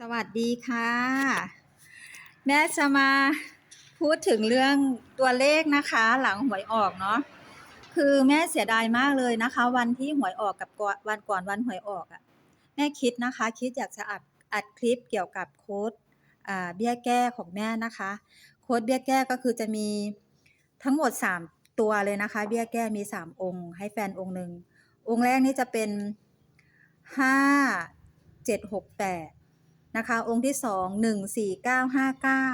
สวัสดีค่ะ แม่จะมาพูดถึงเรื่องตัวเลขนะคะ หลังหวยออกเนาะคือแม่เสียดายมากเลยนะคะ วันที่หวยออกกับก่อนวันก่อนวันหวยออกอะ่ะแม่คิดนะคะ คิดอยากจะอัดอัดคลิปเกี่ยวกับโค้ดอ่าเบี้ยแก้ของแม่นะคะ โค้ดเบี้ยแก้ก็คือจะมีทั้งหมด 3 ตัวเลยนะคะ เบี้ยแก้มี 3 องค์ ให้แฟนองค์หนึ่งองค์แรกนี่จะเป็น 5 7 6 8 นะคะ องค์ที่สองหนึ่งสี่เก้าห้าเก้า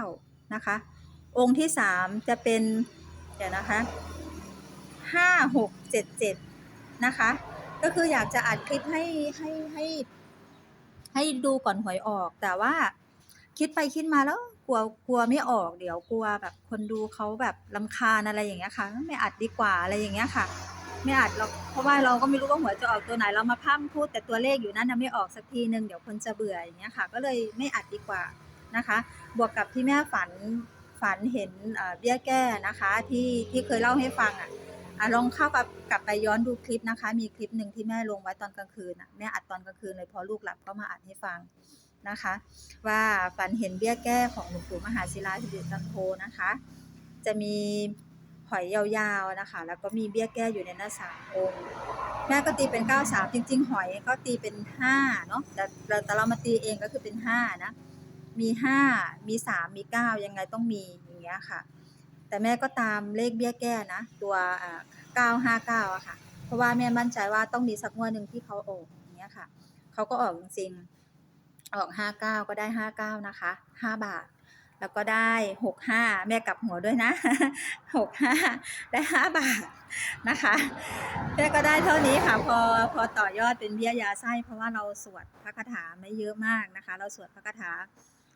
นะคะ องค์ที่สามจะเป็นเดี๋ยวนะคะห้าหกเจ็ดเจ็ดนะคะ ก็คืออยากจะอัดคลิปให้ให้ให้ให้ดูก่อนหวยออก แต่ว่าคิดไปคิดมาแล้วกลัวกลัวไม่ออกเดี๋ยวกลัวแบบคนดูเขาแบบลำคาญอะไรอย่างเงี้ยค่ะไม่อัดดีกว่าอะไรอย่างเงี้ยค่ะ ไม่อัดเราเพราะว่าเราก็ไม่รู้ว่าหวยจะออกตัวไหนเรามาพร่ำพูดแต่ตัวเลขอยู่นั่นนะไม่ออกสักทีหนึ่งเดี๋ยวคนจะเบื่ออย่างเงี้ยค่ะ ก็เลยไม่อัดดีกว่านะคะ บวกกับที่แม่ฝันฝันเห็นเบี้ยแก้นะคะที่ที่เคยเล่าให้ฟังอะลองเข้ากับกลับไปย้อนดูคลิปนะคะ มีคลิปหนึ่งที่แม่ลงไว้ตอนกลางคืนอะแม่อัดตอนกลางคืนเลยพอลูกหลับก็มาอัดให้ฟังนะคะ ว่าฝันเห็นเบี้ยแก้ของหลวงปู่มหาศิลาธิเดชจันโทนะคะ จะมี หอยยาวๆนะคะ แล้วก็มีเบี้ยแก้อยู่ในหน้าสามองค์แม่ก็ตีเป็นเก้าสามจริง ๆ หอยก็ตีเป็นห้าเนาะแต่แต่แต่เรามาตีเองก็คือเป็นห้านะ มีห้ามีสามมีเก้ายังไงต้องมีอย่างเงี้ยค่ะ แต่แม่ก็ตามเลขเบี้ยแก้นะ ตัวเก้าห้าเก้าอะค่ะ เพราะว่าแม่มั่นใจว่าต้องมีสักงวดหนึ่งที่เขาออกอย่างเงี้ยค่ะ เขาก็ออกจริงๆ ออกห้าเก้าก็ได้ห้าเก้านะคะห้าบาท แล้วก็ได้หกห้าแม่กลับหัวด้วยนะหกห้าได้ห้าบาทนะคะแม่ก็ได้เท่านี้ค่ะพอพอต่อยอดเป็นเบี้ยยาไส้เพราะว่าเราสวดพระคาถาไม่เยอะมากนะคะ เราสวดพระคาถา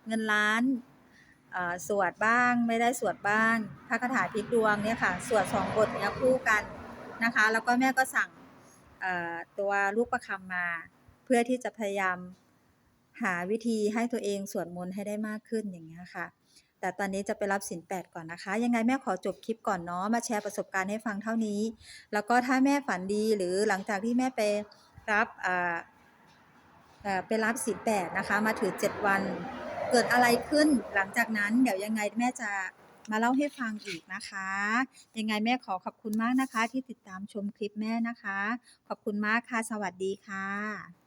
เงินล้านสวดบ้างไม่ได้สวดบ้าง พระคาถาพลิกดวงเนี่ยค่ะ สวดสองบทเนี้ยคู่กันนะคะ แล้วก็แม่ก็สั่งตัวลูกประคำมา เพื่อที่จะพยายาม หาวิธีให้ตัวเองสวดมนต์ให้ได้มากขึ้นอย่างเงี้ยค่ะ แต่ตอนนี้จะไปรับสินแปดก่อนนะคะ ยังไงแม่ขอจบคลิปก่อนเนาะมาแชร์ประสบการณ์ให้ฟังเท่านี้ แล้วก็ถ้าแม่ฝันดีหรือหลังจากที่แม่ไปรับอ่าไปรับสินแปดนะคะ มาถือเจ็ดวัน เกิดอะไรขึ้นหลังจากนั้น เดี๋ยวยังไงแม่จะมาเล่าให้ฟังอีกนะคะ ยังไงแม่ขอขอบคุณมากนะคะ ที่ติดตามชมคลิปแม่นะคะ ขอบคุณมากค่ะ สวัสดีค่ะ